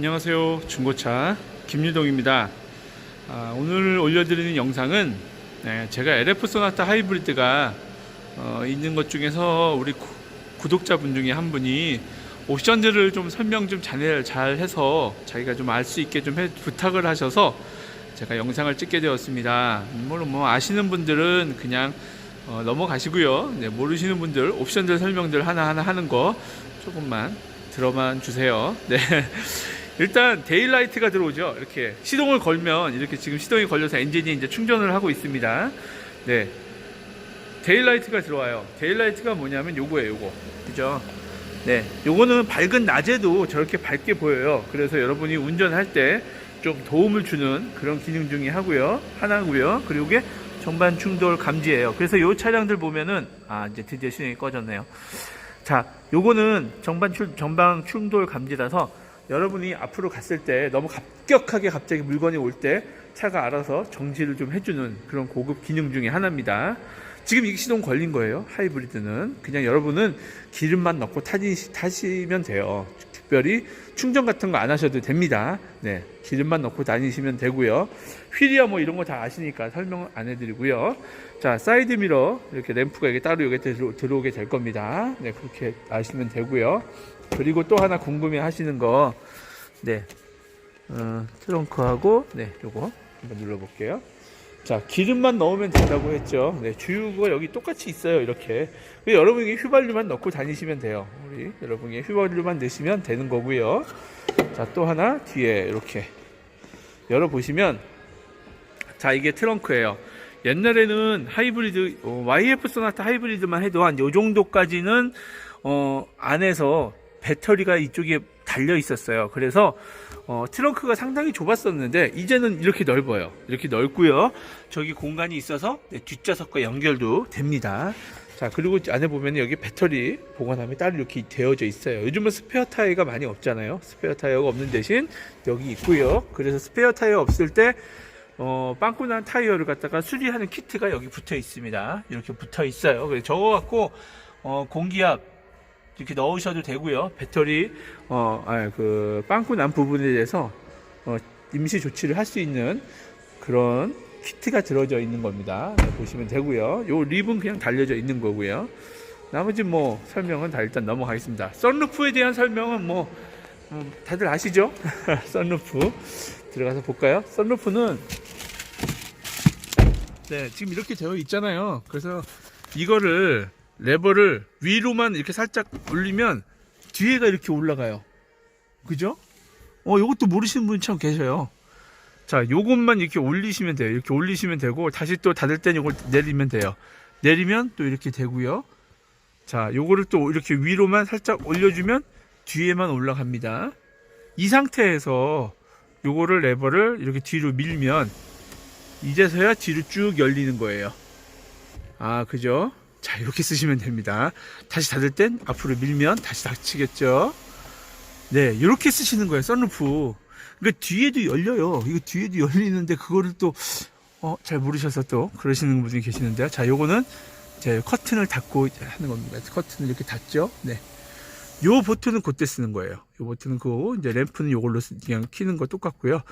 안녕하세요. 중고차 김유동입니다. 아, 오늘 올려드리는 영상은 네, 제가 LF 소나타 하이브리드가 어, 있는 것 중에서 우리 구, 구독자분 중에 한 분이 옵션들을 좀 설명 좀 잘, 잘 해서 자기가 좀 알 수 있게 좀 해- 부탁을 하셔서 제가 영상을 찍게 되었습니다. 물론 뭐 아시는 분들은 그냥 어, 넘어가시고요. 네, 모르시는 분들 옵션들 설명들 하나하나 하는 거 조금만 들어만 주세요. 네. 일단 데일라이트가 들어오죠. 이렇게 시동을 걸면 이렇게 지금 시동이 걸려서 엔진이 이제 충전을 하고 있습니다. 네. 데일라이트가 들어와요. 데일라이트가 뭐냐면 요거예요, 요거. 그죠? 네. 요거는 밝은 낮에도 저렇게 밝게 보여요. 그래서 여러분이 운전할 때 좀 도움을 주는 그런 기능 중에 하고요. 하나고요. 그리고 이게 전반 충돌 감지예요. 그래서 요 차량들 보면은 아, 이제 드디어 시동이 꺼졌네요. 자, 요거는 정반 출, 전방 충돌 감지라서 여러분이 앞으로 갔을 때 너무 급격하게 갑자기 물건이 올 때 차가 알아서 정지를 좀 해주는 그런 고급 기능 중에 하나입니다. 지금 이 시동 걸린 거예요. 하이브리드는. 그냥 여러분은 기름만 넣고 타시, 타시면 돼요. 특별히 충전 같은 거 안 하셔도 됩니다. 네. 기름만 넣고 다니시면 되고요. 휠이야 뭐 이런 거 다 아시니까 설명 안 해드리고요. 자, 사이드 미러 이렇게 램프가 이게 따로 여기 들어, 들어오게 될 겁니다. 네, 그렇게 아시면 되고요. 그리고 또 하나 궁금해 하시는 거, 네, 어, 트렁크하고 네, 요거 한번 눌러볼게요. 자, 기름만 넣으면 된다고 했죠. 네, 주유구가 여기 똑같이 있어요. 이렇게. 여러분이 휘발유만 넣고 다니시면 돼요. 우리 여러분이 휘발유만 넣으시면 되는 거고요. 자, 또 하나 뒤에 이렇게 열어보시면 자, 이게 트렁크예요. 옛날에는 하이브리드 어, YF 소나타 하이브리드만 해도 한 요 정도까지는 어, 안에서 배터리가 이쪽에 달려 있었어요. 그래서 어, 트렁크가 상당히 좁았었는데 이제는 이렇게 넓어요. 이렇게 넓고요. 저기 공간이 있어서 네, 뒷좌석과 연결도 됩니다. 자 그리고 안에 보면 여기 배터리 보관함이 따로 이렇게 되어져 있어요. 요즘은 스페어 타이어가 많이 없잖아요. 스페어 타이어가 없는 대신 여기 있고요. 그래서 스페어 타이어 없을 때 어, 빵꾸 난 타이어를 갖다가 수리하는 키트가 여기 붙어 있습니다. 이렇게 붙어 있어요. 그래서 저거 갖고 어, 공기압 이렇게 넣으셔도 되고요. 배터리 어, 아, 그 빵꾸 난 부분에 대해서 어, 임시 조치를 할 수 있는 그런 키트가 들어져 있는 겁니다. 네, 보시면 되고요. 요 립은 그냥 달려져 있는 거고요. 나머지 뭐 설명은 다 일단 넘어가겠습니다. 썬루프에 대한 설명은 뭐 음, 다들 아시죠? 썬루프 들어가서 볼까요? 썬루프는 네 지금 이렇게 되어 있잖아요. 그래서 이거를 레버를 위로만 이렇게 살짝 올리면 뒤에가 이렇게 올라가요. 그죠? 어, 요것도 모르시는 분이 참 계셔요. 자, 요것만 이렇게 올리시면 돼요. 이렇게 올리시면 되고, 다시 또 닫을 때는 이걸 내리면 돼요. 내리면 또 이렇게 되고요. 자, 요거를 또 이렇게 위로만 살짝 올려주면 뒤에만 올라갑니다. 이 상태에서 요거를 레버를 이렇게 뒤로 밀면 이제서야 뒤로 쭉 열리는 거예요. 아, 그죠? 자, 이렇게 쓰시면 됩니다. 다시 닫을 땐 앞으로 밀면 다시 닫히겠죠? 네, 이렇게 쓰시는 거예요, 썬루프. 그러니까 뒤에도 열려요. 이거 뒤에도 열리는데 그거를 또, 어, 잘 모르셔서 또 그러시는 분이 계시는데요. 자, 요거는 제 커튼을 닫고 하는 겁니다. 커튼을 이렇게 닫죠? 네. 요 버튼은 그때 쓰는 거예요. 요 버튼은 그거고, 이제 램프는 요걸로 쓰- 그냥 키는 거 똑같고요.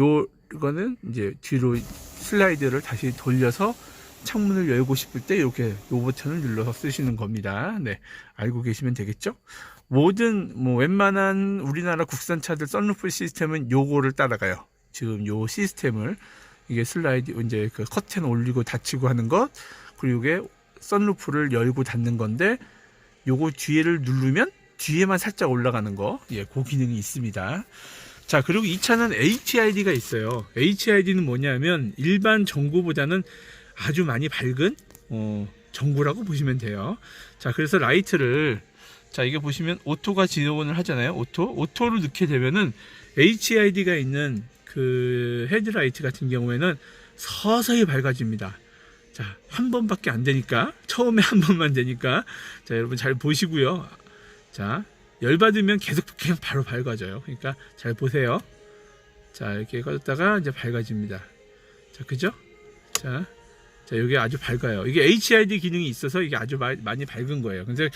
요, 이거는 이제 뒤로 슬라이드를 다시 돌려서 창문을 열고 싶을 때 이렇게 요 버튼을 눌러서 쓰시는 겁니다. 네. 알고 계시면 되겠죠? 모든 뭐 웬만한 우리나라 국산 차들 썬루프 시스템은 요거를 따라가요. 지금 요 시스템을 이게 슬라이드 이제 그 커튼 올리고 닫히고 하는 것 그리고 이게 썬루프를 열고 닫는 건데 요거 뒤에를 누르면 뒤에만 살짝 올라가는 거, 예, 그 기능이 있습니다. 자, 그리고 이 차는 HID가 있어요. HID는 뭐냐면 일반 전구보다는 아주 많이 밝은 어, 전구라고 보시면 돼요. 자, 그래서 라이트를 자, 이게 보시면 오토가 지원을 하잖아요. 오토. 오토를 넣게 되면은 HID가 있는 그 헤드라이트 같은 경우에는 서서히 밝아집니다. 자, 한 번밖에 안 되니까 처음에 한 번만 되니까 자, 여러분 잘 보시고요. 자, 열 받으면 계속 그냥 바로 밝아져요. 그러니까 잘 보세요. 자, 이렇게 꺼졌다가 이제 밝아집니다. 자, 그죠? 자, 자, 이게 아주 밝아요. 이게 HID 기능이 있어서 이게 아주 마- 많이 밝은 거예요. 근데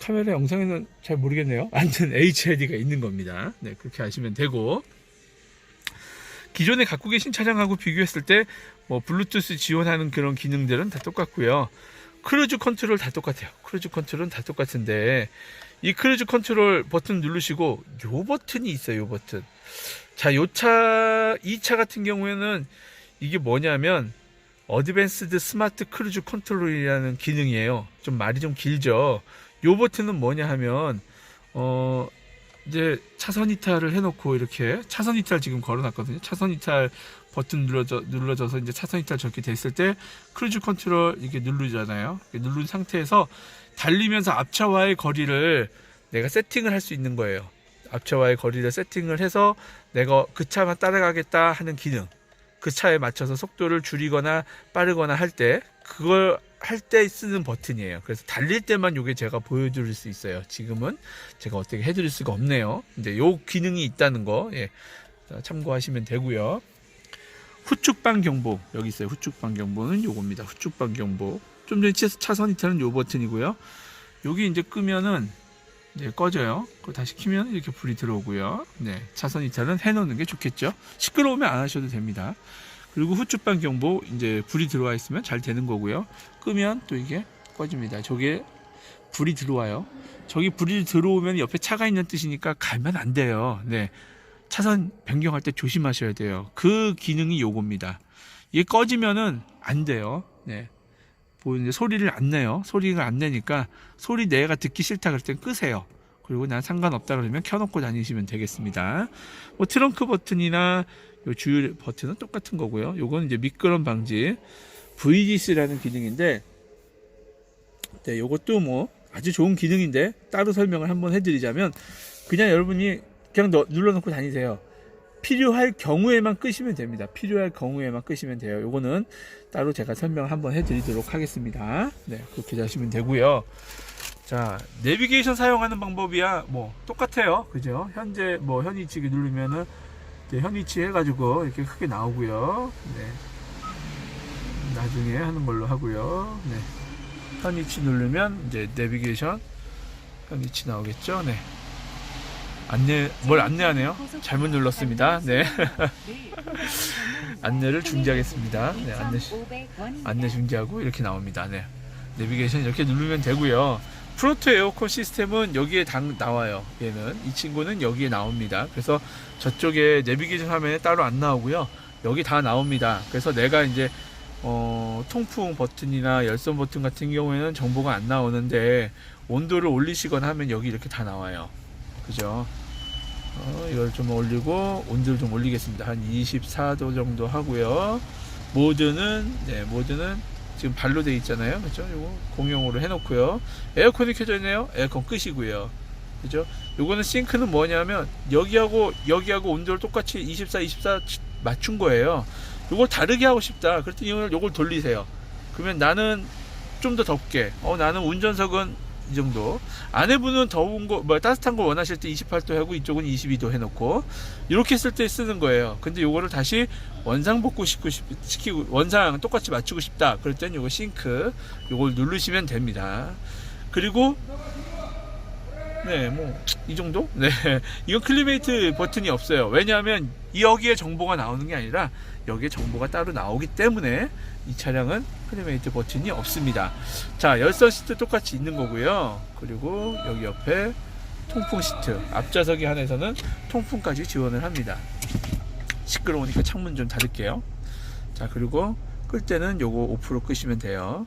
카메라 영상에는 잘 모르겠네요. 아무튼 HID가 있는 겁니다. 네, 그렇게 아시면 되고. 기존에 갖고 계신 차량하고 비교했을 때 뭐 블루투스 지원하는 그런 기능들은 다 똑같고요. 크루즈 컨트롤 다 똑같아요. 크루즈 컨트롤은 다 똑같은데 이 크루즈 컨트롤 버튼 누르시고 요 버튼이 있어요. 요 버튼. 자, 요 차, 이 차 같은 경우에는 이게 뭐냐면 어드밴스드 스마트 크루즈 컨트롤이라는 기능이에요. 좀 말이 좀 길죠. 요 버튼은 뭐냐 하면 어 이제 차선 이탈을 해놓고 이렇게 차선 이탈 지금 걸어놨거든요. 차선 이탈 버튼 눌러져 눌러져서 이제 차선 이탈 적게 됐을 때 크루즈 컨트롤 이렇게 누르잖아요. 누른 상태에서 달리면서 앞차와의 거리를 내가 세팅을 할 수 있는 거예요. 앞차와의 거리를 세팅을 해서 내가 그 차만 따라가겠다 하는 기능. 그 차에 맞춰서 속도를 줄이거나 빠르거나 할 때 그걸 할 때 쓰는 버튼이에요. 그래서 달릴 때만 요게 제가 보여드릴 수 있어요. 지금은 제가 어떻게 해드릴 수가 없네요. 근데 요 기능이 있다는 거 예, 자, 참고하시면 되고요. 후축방 경보 여기 있어요. 후축방 경보는 요겁니다. 후축방 경보. 좀 전에 차- 차선 이탈은 요 버튼이고요. 여기 이제 끄면은 이제 꺼져요. 그거 다시 키면 이렇게 불이 들어오고요. 네, 차선 이탈은 해놓는 게 좋겠죠. 시끄러우면 안 하셔도 됩니다. 그리고 후축방 경보 이제 불이 들어와 있으면 잘 되는 거고요. 끄면 또 이게 꺼집니다. 저게 불이 들어와요. 저기 불이 들어오면 옆에 차가 있는 뜻이니까 가면 안 돼요. 네. 차선 변경할 때 조심하셔야 돼요. 그 기능이 요겁니다. 이게 꺼지면은 안 돼요. 네. 뭐 이제 소리를 안 내요. 소리가 안 내니까 소리 내가 듣기 싫다 그럴 땐 끄세요. 그리고 난 상관없다 그러면 켜놓고 다니시면 되겠습니다. 뭐 트렁크 버튼이나 요 주유 버튼은 똑같은 거고요. 요건 이제 미끄럼 방지 VDC라는 기능인데, 네, 요것도 뭐 아주 좋은 기능인데 따로 설명을 한번 해드리자면 그냥 여러분이 그냥 넣- 눌러놓고 다니세요. 필요할 경우에만 끄시면 됩니다. 필요할 경우에만 끄시면 돼요. 요거는 따로 제가 설명 한번 해드리도록 하겠습니다. 네, 그렇게 하시면 되고요. 자, 내비게이션 사용하는 방법이야 뭐 똑같아요. 그죠? 현재 뭐 현위치기 누르면은 현위치 해가지고 이렇게 크게 나오고요. 네. 나중에 하는 걸로 하고요. 네. 현위치 누르면 이제 내비게이션 현위치 나오겠죠? 네. 안내 뭘 안내하네요? 잘못 눌렀습니다. 네. 안내를 중지하겠습니다. 네, 안내 안내 중지하고 이렇게 나옵니다. 네. 내비게이션 이렇게 누르면 되고요. 프로토 에어컨 시스템은 여기에 당 나와요. 얘는 이 친구는 여기에 나옵니다. 그래서 저쪽에 내비게이션 화면에 따로 안 나오고요. 여기 다 나옵니다. 그래서 내가 이제 어, 통풍 버튼이나 열선 버튼 같은 경우에는 정보가 안 나오는데 온도를 올리시거나 하면 여기 이렇게 다 나와요. 그죠? 어, 이걸 좀 올리고 온도를 좀 올리겠습니다. 한 24도 정도 하고요. 모드는 네, 모드는 지금 발로 돼 있잖아요. 그렇죠? 요거 공용으로 해 놓고요. 에어컨이 켜져 있네요. 에어컨 끄시고요. 그죠? 요거는 싱크는 뭐냐면 여기하고 여기하고 온도를 똑같이 24, 24 맞춘 거예요. 요걸 다르게 하고 싶다. 그랬더니 이걸 요걸 돌리세요. 그러면 나는 좀 더 덥게. 어 나는 운전석은 이 정도. 아내분은 더운 거, 뭐 따뜻한 거 원하실 때 28도 하고 이쪽은 22도 해놓고 이렇게 쓸 때 쓰는 거예요. 근데 요거를 다시 원상 복구 시키고, 싶- 시키고 원상 똑같이 맞추고 싶다. 그럴 땐 요거 싱크 요걸 누르시면 됩니다. 그리고 네, 뭐 이 정도? 네, 이건 클리메이트 버튼이 없어요. 왜냐하면 여기에 정보가 나오는 게 아니라 여기에 정보가 따로 나오기 때문에 이 차량은 클리메이트 버튼이 없습니다. 자, 열선 시트 똑같이 있는 거고요. 그리고 여기 옆에 통풍 시트, 앞좌석에 한해서는 통풍까지 지원을 합니다. 시끄러우니까 창문 좀 닫을게요. 자, 그리고 끌 때는 요거 오프로 끄시면 돼요.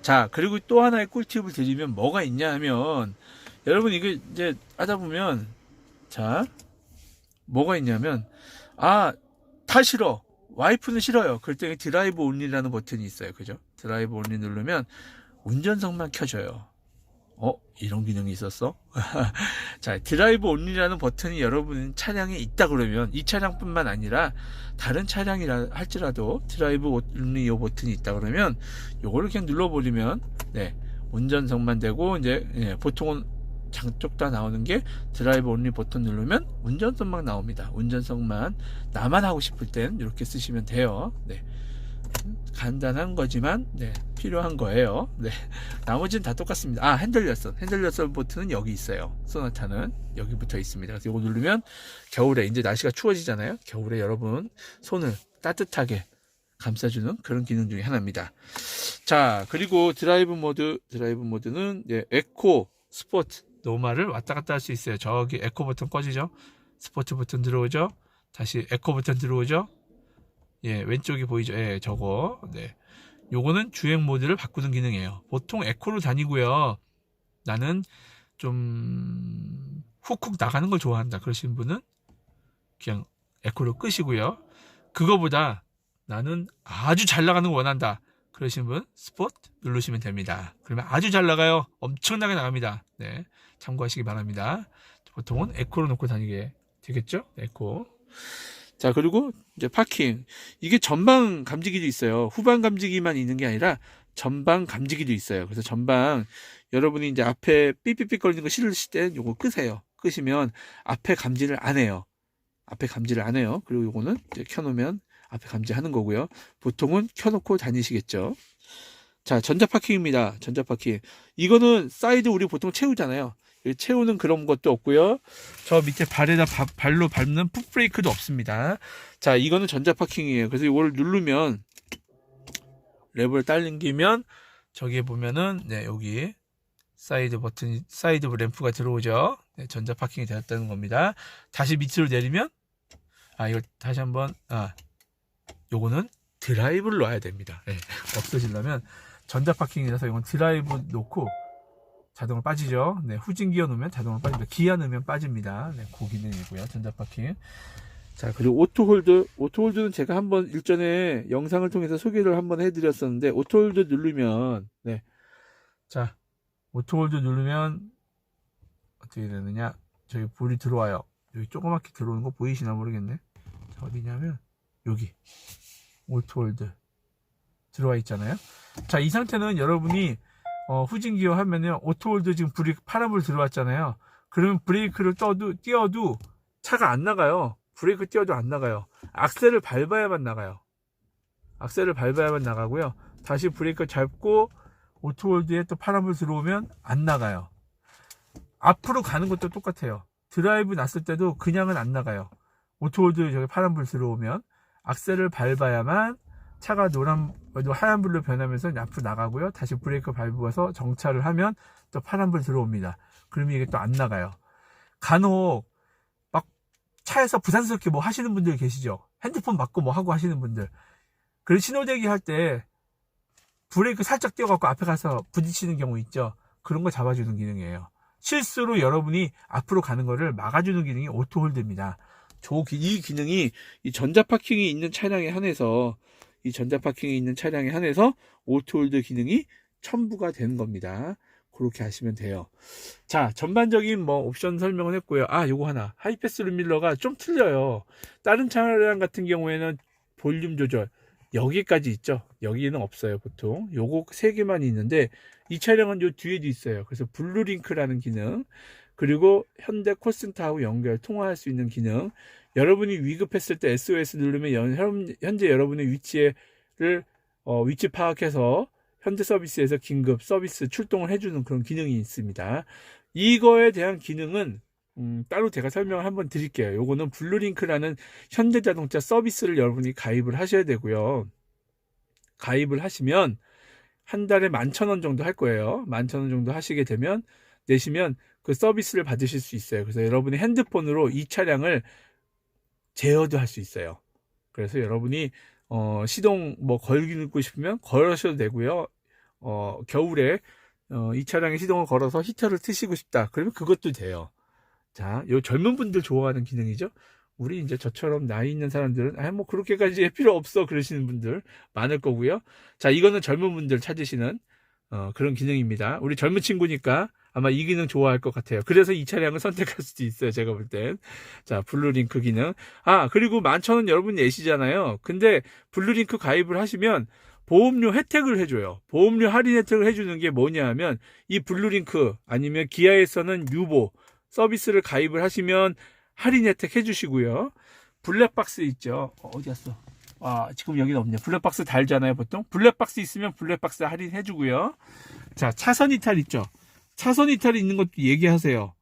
자, 그리고 또 하나의 꿀팁을 드리면 뭐가 있냐 하면 여러분 이거 이제 하다 보면 자 뭐가 있냐면 아 다 싫어. 와이프는 싫어요. 그럴 때 드라이브 온리라는 버튼이 있어요. 그죠? 드라이브 온리 누르면 운전석만 켜져요. 어 이런 기능이 있었어? 자 드라이브 온리라는 버튼이 여러분 차량에 있다 그러면 이 차량뿐만 아니라 다른 차량이라 할지라도 드라이브 온리 요 버튼이 있다 그러면 요거를 그냥 눌러버리면 네 운전석만 되고 이제 예, 보통은 장쪽 다 나오는 게 드라이브 온리 버튼 누르면 운전석만 나옵니다. 운전석만 나만 하고 싶을 땐 이렇게 쓰시면 돼요. 네. 간단한 거지만 네, 필요한 거예요. 네. 나머지는 다 똑같습니다. 아, 핸들 열선. 핸들 열선 버튼은 여기 있어요. 소나타는 여기 붙어 있습니다. 그래서 이거 누르면 겨울에 이제 날씨가 추워지잖아요. 겨울에 여러분 손을 따뜻하게 감싸주는 그런 기능 중에 하나입니다. 자, 그리고 드라이브 모드, 드라이브 모드는 이제 에코, 스포츠, 노말을 왔다 갔다 할 수 있어요. 저기 에코 버튼 꺼지죠? 스포츠 버튼 들어오죠? 다시 에코 버튼 들어오죠? 예, 왼쪽이 보이죠? 예, 저거. 네. 요거는 주행 모드를 바꾸는 기능이에요. 보통 에코로 다니고요. 나는 좀 훅훅 나가는 걸 좋아한다. 그러시는 분은 그냥 에코로 끄시고요. 그거보다 나는 아주 잘 나가는 걸 원한다. 그러시는 분 스포트 누르시면 됩니다. 그러면 아주 잘 나가요. 엄청나게 나갑니다. 네. 참고하시기 바랍니다. 보통은 에코로 놓고 다니게 되겠죠? 에코. 자, 그리고 이제 파킹. 이게 전방 감지기도 있어요. 후방 감지기만 있는 게 아니라 전방 감지기도 있어요. 그래서 전방 여러분이 이제 앞에 삐삐삐 거리는 거 싫으실 땐 요거 끄세요. 끄시면 앞에 감지를 안 해요. 앞에 감지를 안 해요. 그리고 요거는 이제 켜놓으면 앞에 감지하는 거고요. 보통은 켜놓고 다니시겠죠. 자, 전자 파킹입니다. 전자 파킹. 이거는 사이드 우리 보통 채우잖아요. 채우는 그런 것도 없고요. 저 밑에 발에다 바- 발로 밟는 풋브레이크도 없습니다. 자, 이거는 전자 파킹이에요. 그래서 이걸 누르면 랩을 딸리면 저기에 보면은 네, 여기 사이드 버튼, 사이드 램프가 들어오죠. 네, 전자 파킹이 되었다는 겁니다. 다시 밑으로 내리면 아, 이거 다시 한번 아, 요거는 드라이브를 놔야 됩니다. 네, 없어지려면 전자 파킹이라서 이건 드라이브 놓고 자동으로 빠지죠. 네, 후진 기어 넣으면 자동으로 빠집니다. 기어 넣으면 빠집니다. 네, 그 기능이고요. 전자 파킹. 자, 그리고 오토홀드. 오토홀드는 제가 한번 일전에 영상을 통해서 소개를 한번 해드렸었는데, 오토홀드 누르면, 네. 자, 오토홀드 누르면, 어떻게 되느냐. 저기 불이 들어와요. 여기 조그맣게 들어오는 거 보이시나 모르겠네. 자, 어디냐면, 여기. 오토홀드. 들어와 있잖아요. 자, 이 상태는 여러분이 어, 후진 기어 하면요. 오토홀드 지금 불이 파란불 들어왔잖아요. 그러면 브레이크를 떠도, 띄어도 차가 안 나가요. 브레이크 띄어도 안 나가요. 악셀을 밟아야만 나가요. 악셀을 밟아야만 나가고요. 다시 브레이크 잡고 오토홀드에 또 파란불 들어오면 안 나가요. 앞으로 가는 것도 똑같아요. 드라이브 났을 때도 그냥은 안 나가요. 오토홀드 저기 파란불 들어오면 악셀을 밟아야만 차가 노란 하얀불로 변하면서 앞으로 나가고요. 다시 브레이크 밟아서 정차를 하면 또 파란불 들어옵니다. 그러면 이게 또 안 나가요. 간혹 막 차에서 부산스럽게 뭐 하시는 분들 계시죠. 핸드폰 받고 뭐 하고 하시는 분들. 그리고 신호대기 할 때 브레이크 살짝 띄워갖고 앞에 가서 부딪히는 경우 있죠. 그런 거 잡아주는 기능이에요. 실수로 여러분이 앞으로 가는 거를 막아주는 기능이 오토홀드입니다. 이 기능이 이 전자 파킹이 있는 차량에 한해서 이 전자 파킹이 있는 차량에 한해서 오토홀드 기능이 첨부가 되는 겁니다. 그렇게 하시면 돼요. 자, 전반적인 뭐 옵션 설명을 했고요. 아, 요거 하나. 하이패스 룸밀러가 좀 틀려요. 다른 차량 같은 경우에는 볼륨 조절 여기까지 있죠. 여기는 없어요, 보통. 요거 세 개만 있는데 이 차량은 요 뒤에도 있어요. 그래서 블루링크라는 기능, 그리고 현대 콜센터하고 연결 통화할 수 있는 기능. 여러분이 위급했을 때 SOS 누르면 현재 여러분의 위치를 어, 위치 파악해서 현대 서비스에서 긴급 서비스 출동을 해주는 그런 기능이 있습니다. 이거에 대한 기능은 음, 따로 제가 설명을 한번 드릴게요. 요거는 블루링크라는 현대자동차 서비스를 여러분이 가입을 하셔야 되고요. 가입을 하시면 한 달에 만 천 원 정도 할 거예요. 만 천 원 정도 하시게 되면 내시면 그 서비스를 받으실 수 있어요. 그래서 여러분의 핸드폰으로 이 차량을 제어도 할 수 있어요. 그래서 여러분이 어, 시동 뭐 걸고 싶으면 걸으셔도 되고요. 어, 겨울에 어, 이 차량에 시동을 걸어서 히터를 트시고 싶다. 그러면 그것도 돼요. 자, 요 젊은 분들 좋아하는 기능이죠. 우리 이제 저처럼 나이 있는 사람들은 아, 뭐 그렇게까지 필요 없어 그러시는 분들 많을 거고요. 자, 이거는 젊은 분들 찾으시는 어, 그런 기능입니다. 우리 젊은 친구니까 아마 이 기능 좋아할 것 같아요. 그래서 이 차량을 선택할 수도 있어요. 제가 볼 땐. 자, 블루링크 기능. 아, 그리고 만천원 여러분 내시잖아요. 근데 블루링크 가입을 하시면 보험료 혜택을 해줘요. 보험료 할인 혜택을 해주는 게 뭐냐 하면 이 블루링크 아니면 기아에서는 유보 서비스를 가입을 하시면 할인 혜택 해주시고요. 블랙박스 있죠. 어, 어디 갔어? 아, 지금 여기는 없네요. 블랙박스 달잖아요, 보통. 블랙박스 있으면 블랙박스 할인 해주고요. 자, 차선 이탈 있죠? 차선 이탈이 있는 것도 얘기하세요.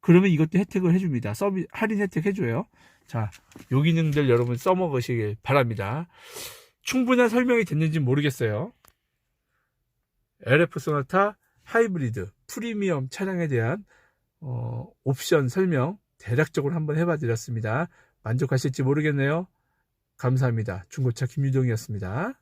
그러면 이것도 혜택을 해줍니다. 서비, 할인 혜택 해줘요. 자, 요 기능들 여러분 써먹으시길 바랍니다. 충분한 설명이 됐는지 모르겠어요. LF 소나타 하이브리드 프리미엄 차량에 대한 어, 옵션 설명 대략적으로 한번 해봐 드렸습니다. 만족하실지 모르겠네요. 감사합니다. 중고차 김유동이었습니다.